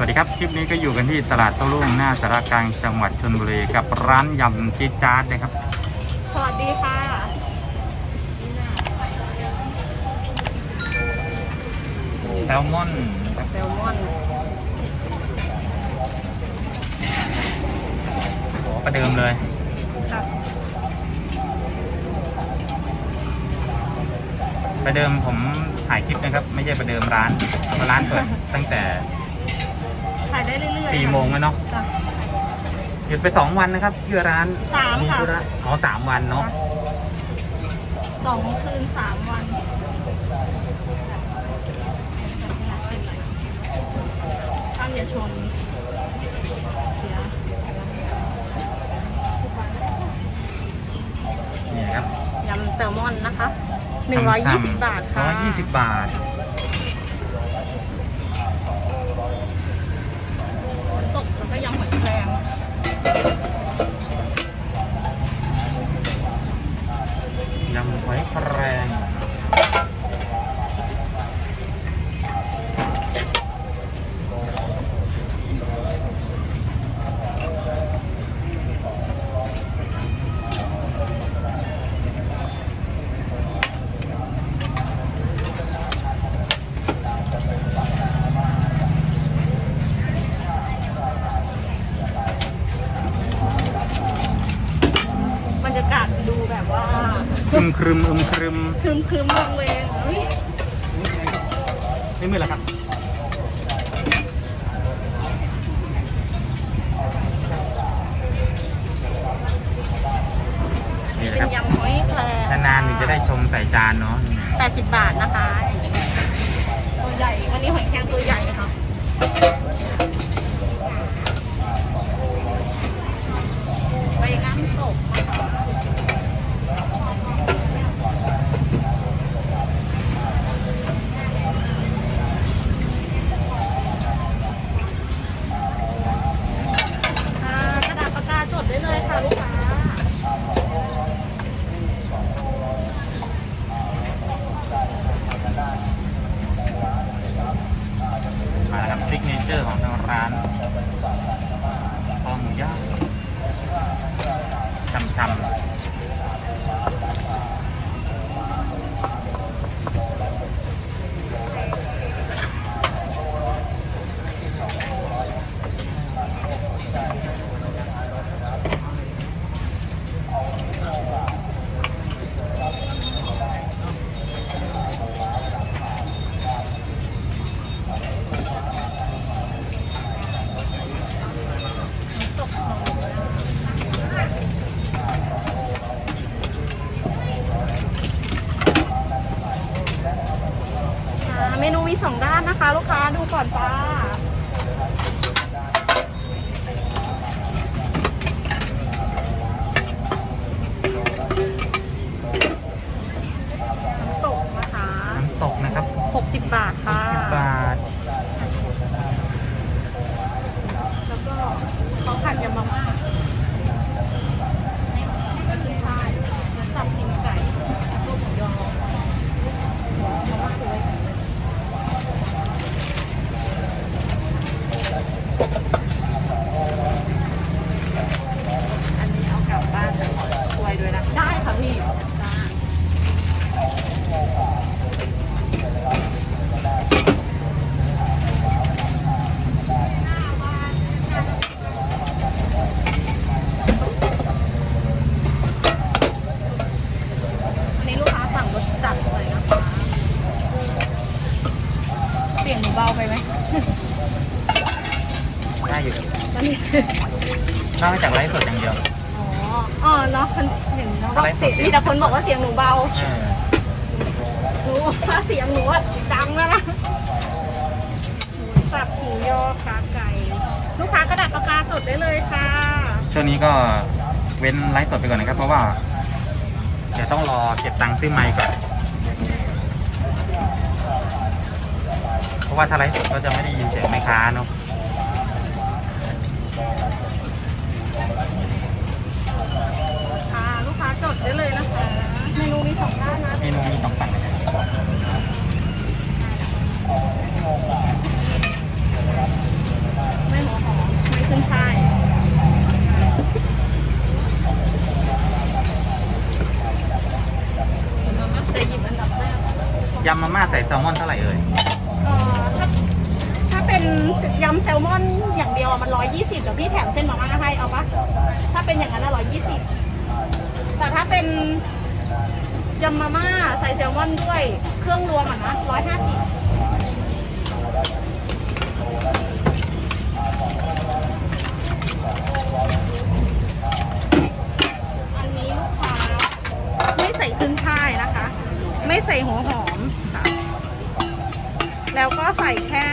สวัสดีครับ คลิปนี้ก็อยู่กันที่ตลาดโต้รุ่งหน้าสารกลางจังหวัดชนบุรีกับร้านยำจี๊ดจ๊าดนะครับ สวัสดีค่ะ แซลมอนนะครับแซลมอนโอ้ประเดิมเลยค่ะประเดิมผมถ่ายคลิปนะครับ ไม่ใช่ประเดิมร้านเพราะร้านเปิดตั้งแต่ขาย ได้เรื่อยๆสี่โมงแล้วเนาะจ้ะ หยุดไปสองวันนะครับที่ร้านสามค่ะ ธุระอ๋อสามวันเนาะสองคืนสามวันห้ามอย่าชนเสียนี่นะครับยำแซลมอนนะคะหนึ่งร้อยยี่สิบบาทค่ะ ร้อยยี่สิบบาท ตกแล้วก็ยำหอยแครง ยำหอยแครง บรรยากาศดูแบบว่า อึม ครึมอึมครึมครึมครึมๆวงเวงเฮ้ยไม่มือแล้วครับ นี่แหละเป็คนรับ ยำหอยแครงนานๆถึงจะได้ชมใส่จานเนาะแปดสิบบาทนะคะ ได้อยู่ตอนนี้นอกจากไลฟ์สดอย่างเดียว อ๋ออ๋อเนาะคนเห็นเนาะอะไรเสียงมีแต่คนบอกว่าเสียงหนูเบาเออหนูว่าเสียงหนูว่าดังแล้วนะหมูสับหมูยอขาไก่ ลูกค้ากระดาษปากกาสดได้เลยค่ะ ช่วงนี้ก็เว้นไลฟ์สดไปก่อนนะครับ เพราะว่า เดี๋ยวต้องรอเก็บตังค์ซื้อไมค์ก่อน เพราะว่าถ้าไลฟ์สดก็จะไม่ได้ยินเสียงแม่ค้าเนาะค่ะ ได้เลยนะคะ เมนูมีสองด้านนะ เมนูมีสองฝั่งนะไม่หัวหอมไม่ขึ้นช่ายมมะยำมาม่าใส่แซลมอนเท่าไหร่เอ่ยถ้าถ้าเป็นยำแซลมอนอย่างเดียวมันร้อยยี่สิบเดี๋ยวพี่แถมเส้นมาม่าให้เอาปะถ้าเป็นอย่างนั้นอะร้อยยี่สิบ แต่ถ้าเป็นยำมาม่าใส่แซลมอนด้วยเครื่องรวมอะนะร้อยห้าสิบอันนี้ลูกค้าไม่ใส่ขึ้นช่ายนะคะ ไม่ใส่หัวหอมค่ะ แล้วก็ใส่แค่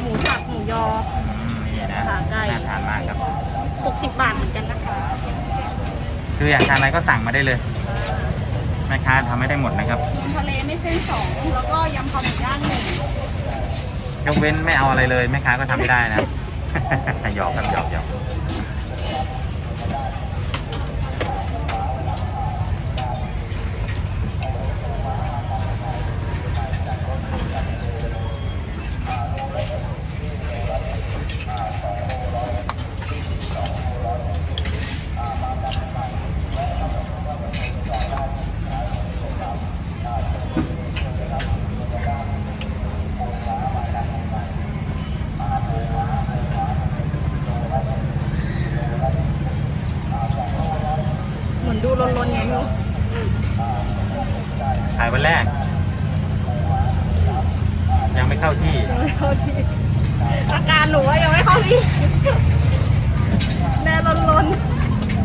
หมูสับหมูยออืมนี่นะขาไก่ น่าทานมากครับ 60 บาทเหมือนกันนะคะ คืออยากทานอะไรก็สั่งมาได้เลยแม่ค้าทำไม่ได้หมดนะครับยำทะเลไม่เส้นสองแล้วก็ยำคอหมูย่างหนึ่งยกเว้นไม่เอาอะไรเลยแม่ค้าก็ทำไม่ได้นะ หยอกครับหยอกหยอก เหมือนดูลนๆไงไม่รู้ ขายวันแรก ยังไม่เข้าที่ ยังไม่เข้าที่อาการหนูอะยังไม่เข้าที่แน่ลน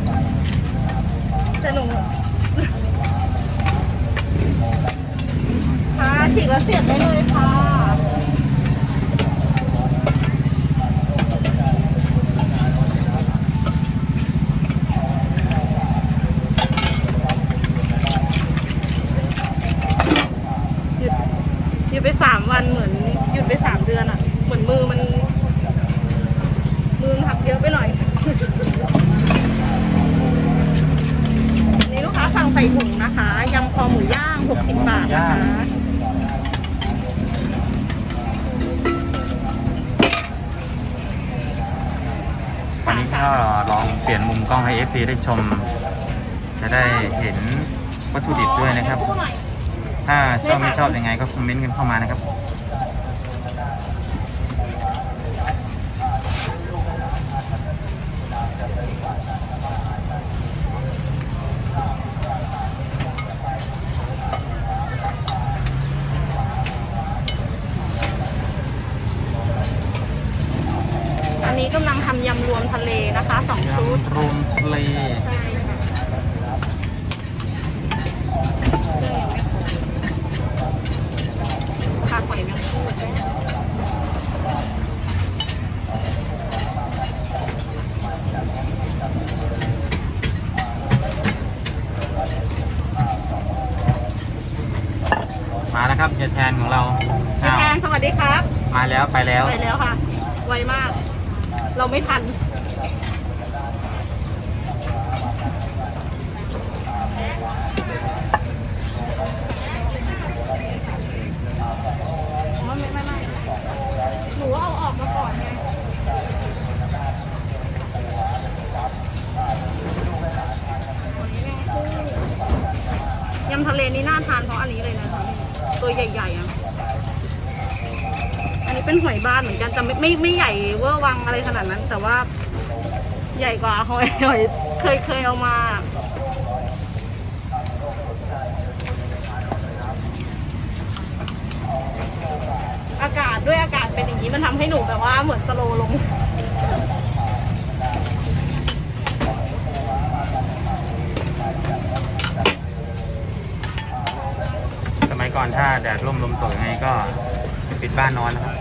ๆแต่หนูค่ะฉีกแล้วเสียบได้เลยค่ะ หยุดหยุดไปสามวันเหมือนหยุดไปสามเดือนอะเหมือนมือมัน มือมันหักเยอะไปหน่อย นี่ลูกค้าสั่งใส่ถุงนะคะยำคอหมูย่าง 60 บาทนะคะ วันนี้ก็ลองเปลี่ยน มุมกล้องให้ FC ได้ชม จะได้เห็นวัตถุดิบด้วยนะครับขอหน่อยถ้าชอบไม่ชอบยังไงก็คอมเมนต์กันเข้ามานะครับอันนี้กำลังทำยำรวมทะเลนะคะสองชุดยำรวมทะ เลใช่ค่ะขาหอยแมงภู่ มาแล้วครับเฮียแทนของเรา พี่ อ้าว แทนสวัสดีครับ มาแล้วไปแล้ว ไปแล้วค่ะ ไวมาก เราไม่ทัน อ๋อไม่ไม่ไม่หนูเอาออกมาก่อนไงยำทะเลนี่น่าทานเพราะอันนี้เลยนะคะตัวใหญ่ๆอะ อันนี้เป็นห อยบ้านเหมือนกันแต่ไม่ไม่ไม่ใหญ่เวอร์วังอะไรขนาดนั้น แต่ว่าใหญ่กว่าหอยหอยเคยเคยเอามาอากาศด้วยอากาศเป็นอย่างนี้มันทำให้หนูแบบว่าเหมือนสโลลง สมัยก่อนถ้าแดดร่มลมตกยังไงก็ปิดบ้านนอนนะครับ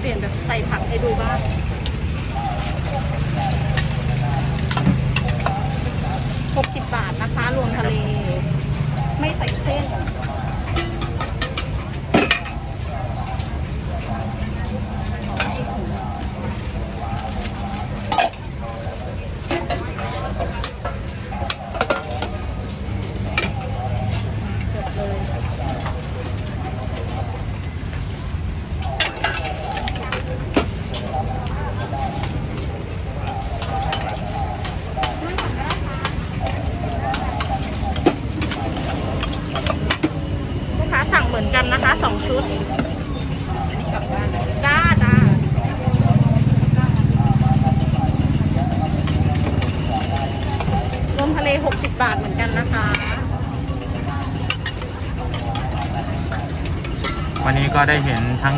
เปลี่ยนแบบใส่ผักให้ดูบ้างหกสิบบาทนะคะ รวมทะเล ไม่ใส่เส้น จบเลย วันนี้ก็ได้เห็นทั้ง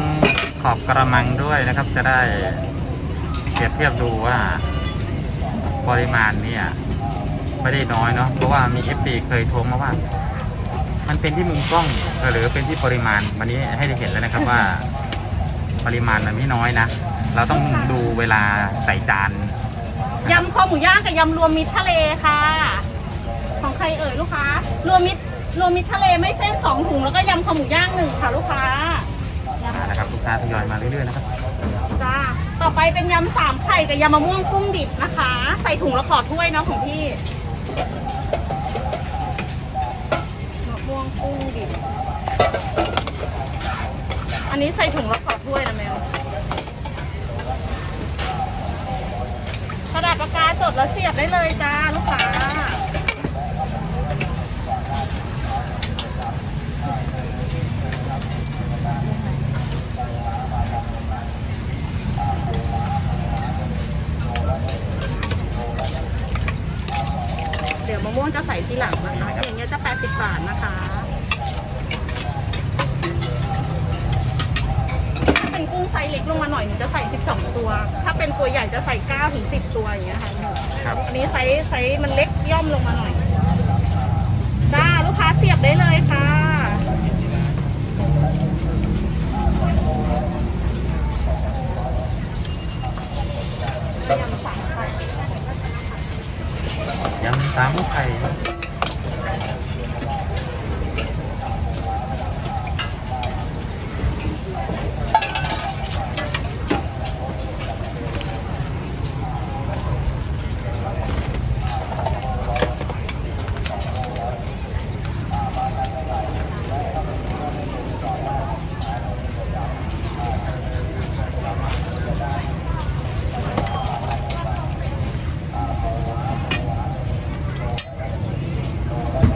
ขอบกระมังด้วยนะครับ จะได้เปรียบเทียบดูว่าปริมาณเนี่ยไม่ได้น้อยเนาะเพราะว่ามี FC เคยโทรมาว่า มันเป็นที่มุมกล้องหรือเป็นที่ปริมาณ วันนี้ให้ได้เห็นแล้วนะครับว่า ปริมาณมันไม่น้อยนะเราต้องดูเวลาใส่จานยำคอหมูย่างกับยำรวมมิตรทะเลค่ะ ของใครเอ่ยลูกค้ารวมมิตร รวมมิตรทะเลไม่เส้นสองถุงแล้วก็ยำคอหมูย่างหนึ่งค่ะลูกค้ามาแล้วครับลูกค้าทยอยมาเรื่อยๆนะครับจ้าต่อไปเป็นยำสามไข่กับยำมะม่วงกุ้งดิบนะคะ ใส่ถุงแล้วขอถ้วยเนาะของพี่มะม่วงกุ้งดิบอันนี้ใส่ถุงแล้วขอถ้วยนะแมวกระดาษปากกาจดแล้วเสียบได้เลยจ้าลูกค้า เดี๋ยวมะม่วงจะใส่ทีหลังนะคะ อย่างเงี้ยจะ 80 บาทนะคะ ถ้าเป็นกุ้งไซส์เล็กลงมาหน่อยหนูจะใส่ 12 ตัว ถ้าเป็นตัวใหญ่จะใส่9ถึง10 ตัวอย่างเงี้ยค่ะครับ อันนี้ไซส์ไซส์มันเล็กย่อมลงมาหน่อย จ้า ลูกค้าเสียบได้เลยค่ะ ยำสามไข่ ยำสามไข่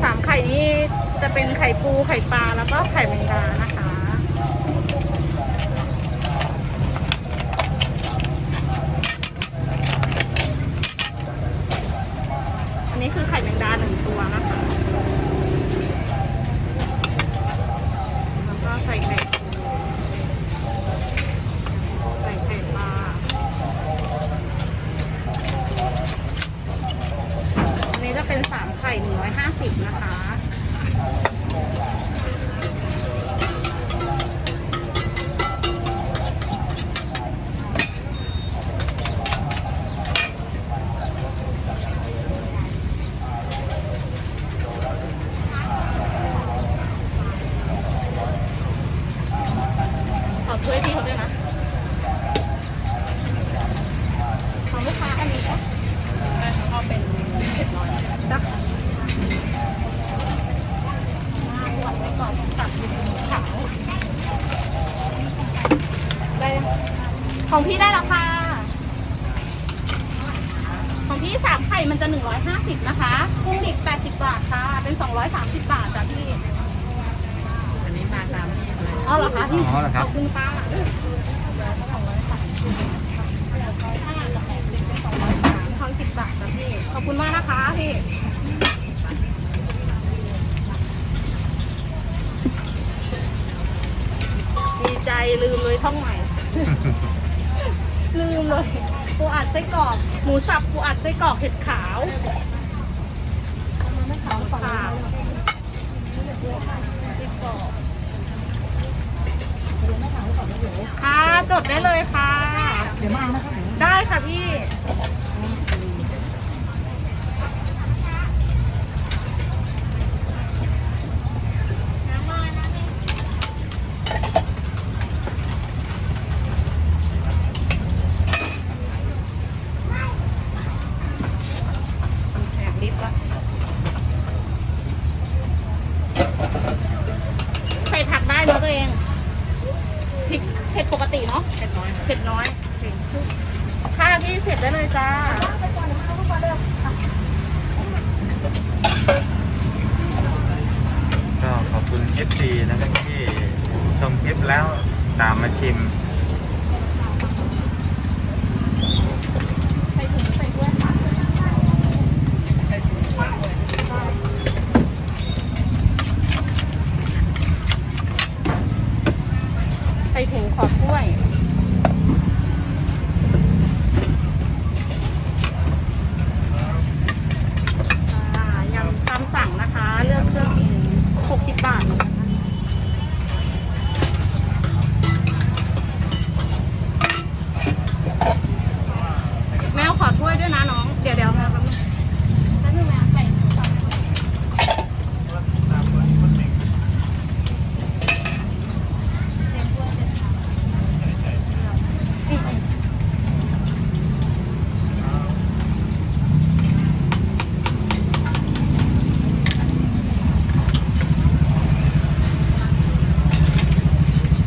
สามไข่นี้จะ เป็นไข่ปูไข่ปลาแล้วก็ไข่แมงดานะคะ อันนี้คือไข่แมงดาหนึ่งตัวนะคะ แล้วก็ใส่ไข่ปูใส่ไข่ปลา อันนี้จะเป็นสามไข่หนึ่งร้อยห้าสิบนะคะ ขอช่วยพี่เขาด้วยนะ ของลูกค้าอันนี้ก็เอาเป็นเผ็ดน้อยจ้ะมาหวานไว้ก่อนสับอยู่ในขาวได้ยังของพี่ได้แล้วค่ะ ของพี่สามไข่มันจะ 150 นะคะ กุ้งดิบ 80 บาทค่ะ เป็น 230 บาทจ้ะพี่ อันนี้มาตามที่เลย อ๋อเหรอคะพี่ อ๋อเหรอครับ ขอบคุณค่ะทอนสิบบาทจ้ะพี่ ข อบคุณมากนะคะพี่ ดีใจลืมเลยท่องใหม่ ลืมเลยปูอัดไส้กรอกหมูสับปูอัดไส้กรอกเห็ดขาวไม่ขาวค่ะไส้กรอกค่ะจดได้เลยค่ะ เดี๋ยวมานะคะได้ค่ะพี่ แอบลิฟต์ละใส่ผักได้เนาะตัวเองพริกเผ็ดปกติเนาะ เผ็ดน้อย เผ็ดน้อยค่ะพี่เสร็จได้เลยจ้า ก็ขอบคุณ FC นะครับที่ชมคลิปแล้วตามมาชิม ใส่ถุงใส่ด้วยค่ะ ใส่ถุงมากเลย ข ใส่ถุงขอบกล้วย อ่ายำตามสั่งนะคะ เลือกเครื่องเอง60 บาทนะคะแมวขอถ้วยด้วยนะน้อง เดี๋ยวเดี๋ยวแมวแป๊บนึงแป๊บนึงแมวใส่ถุงก่อนอืมอืม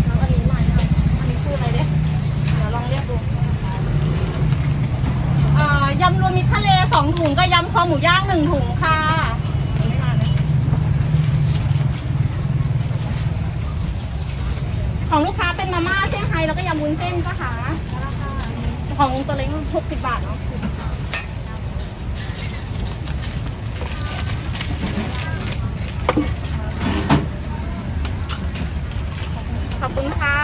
แล้วอันนี้หน่อยหน่อยอันนี้คืออะไรเนี่ยเดี๋ยวลองเรียกดู เอ่อยำรวมมิตรทะเลสองถุงกับยำคอ หมูย่างหนึ่งถุงค่ะของลูกค้าเป็นมาม่าเซี่ยงไฮ้แล้วก็ยำวุ้นเส้นก็คะของตัวเล็กหกสิบบาทเนาะขอบคุณค่ะ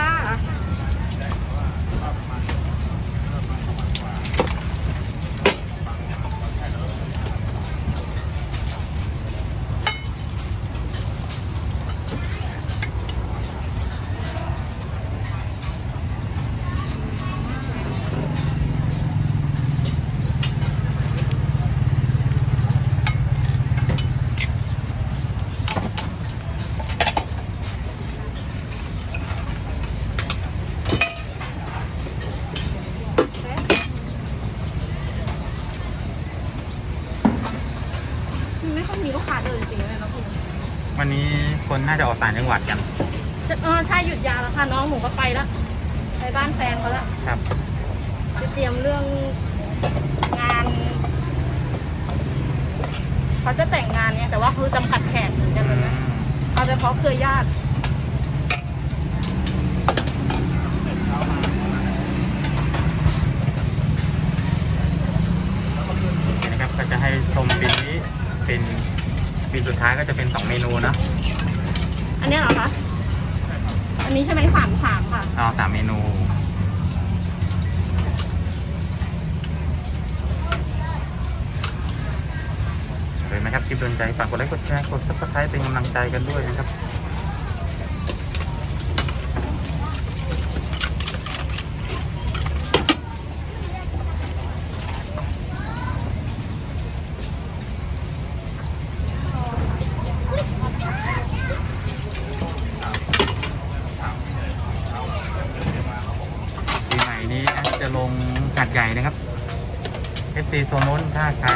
ไม่ค่อยมีลูกค้าเดินจริงๆเลยเนาะคุณ วันนี้ค นน่าจะออกต่างจังหวัดกัน เออใช่หยุดยาวแล้วค่ะ น้องหนูก็ไปแล้วไปบ้านแฟนเขาแล้วครับ จะเตรียมเรื่องงานเขาจะแต่งงานเนี่ยแต่ว่าคือจำกัดแขกเหมือนกันเลยนะเอาเฉพาะเครือญาตินี่นะครับก็จะให้ชมบินนี้เป็นบินสุดท้ายก็จะเป็นสองเมนูเนอะอั นี้เหรอคะ อันนี้ใช่ไหมสามสามค่ะ เอาสามเมนู เลยไหมครับคลิปโดนใจฝากกดไลค์กดแชร์กดซับสไครต์เป็นกำลังใจกันด้วยนะครับ ปีใหม่นี้แอดจะลงหัดใหญ่นะครับ FC โซนนู้นถ้าใคร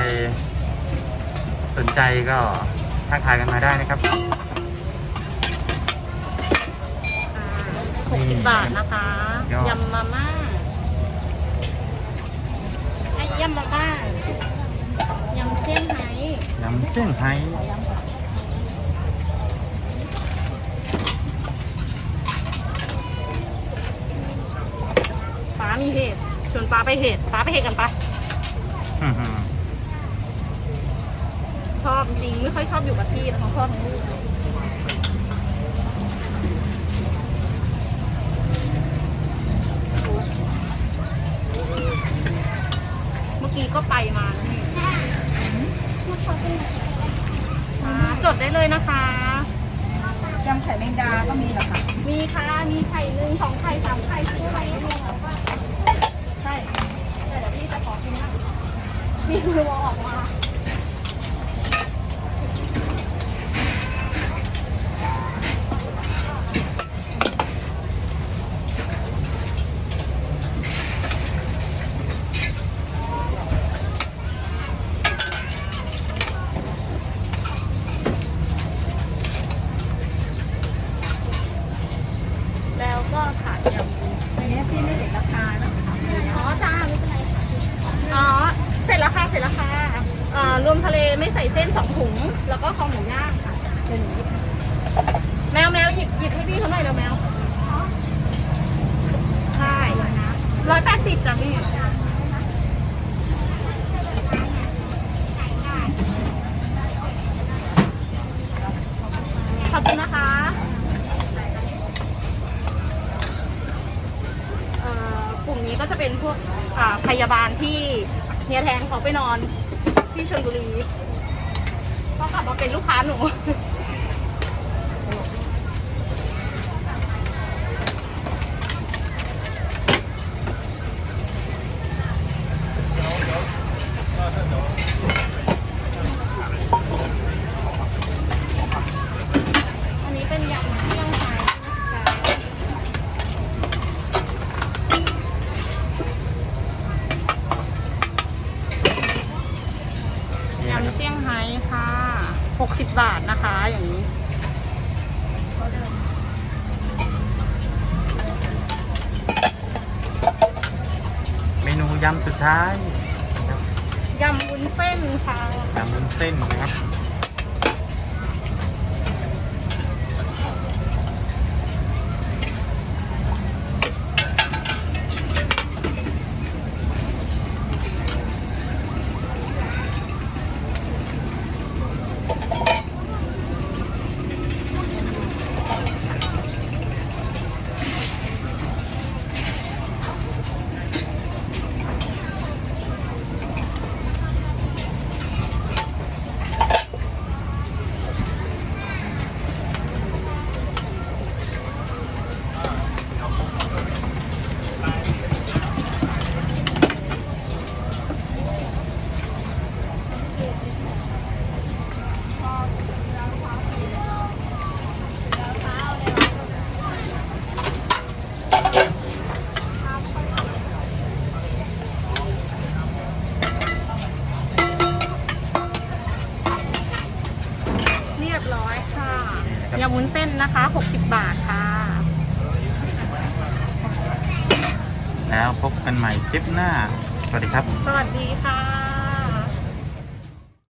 สนใจก็ทักทายกันมาได้นะครับ หกสิบบาทนะคะยอด ยำมาม่าไอ้ยำมาม่ายำเซี่ยงไฮ้ยำเส้นไฮ้ป้ามีเหตุชวนป้าไปเหตุป้าไปเหตุกันปะอื้อหือ ชอบจริงไม่ค่อยชอบอยู่กับที่ทั้งพ่อทั้งลูกเมื่อกี้ก็ไปมาแล้วนี่อ่าจดได้เลยนะคะยำไข่แมงดาก็มีเหรอคะมีค่ะมีไข่หนึ่งสองไข่สามไข่สี่ไข่ใช่ใช่เดี๋ยวพี่จะขอกินนะ มีรัวออกมา แล้วก็ถาดยำ ในนี้พี่ไม่เห็นราคานะ อ๋อจ้าไม่เป็นไรค่ะอ๋อ เสร็จแล้วค่ะ เสร็จแล้วค่ะเอ่อรวมทะเลไม่ใส่เส้นสองถุง แล้วก็คอหมูย่างค่ะเดี๋ยวหนูหยิบแมวแมวหยิบหยิบให้พี่เขาหน่อยเร็วแมว ใช่ร้อยแปดสิบจ้ะพี่ ขอบคุณนะคะ นี้ก็จะเป็นพวกอ่าพยาบาลที่เฮียแทนเขาไปนอนที่ชลบุรีก็กลับมาเป็นลูกค้าหนูนี้เป็นยำเที่ยงไทยนะคะยำเซี่ยงไฮ้ค่ะ 60 บาทนะคะ อย่างนี้ เมนู ยำสุดท้ายนะครับยำวุ้นเส้นค่ะยำวุ้นเส้นนะครับ เรียบร้อยค่ะยำวุ้นเส้นนะคะ 60 บาทค่ะ แล้วพบกันใหม่ค ลิปหน้า สวัสดีครับ สวัสดีค่ะ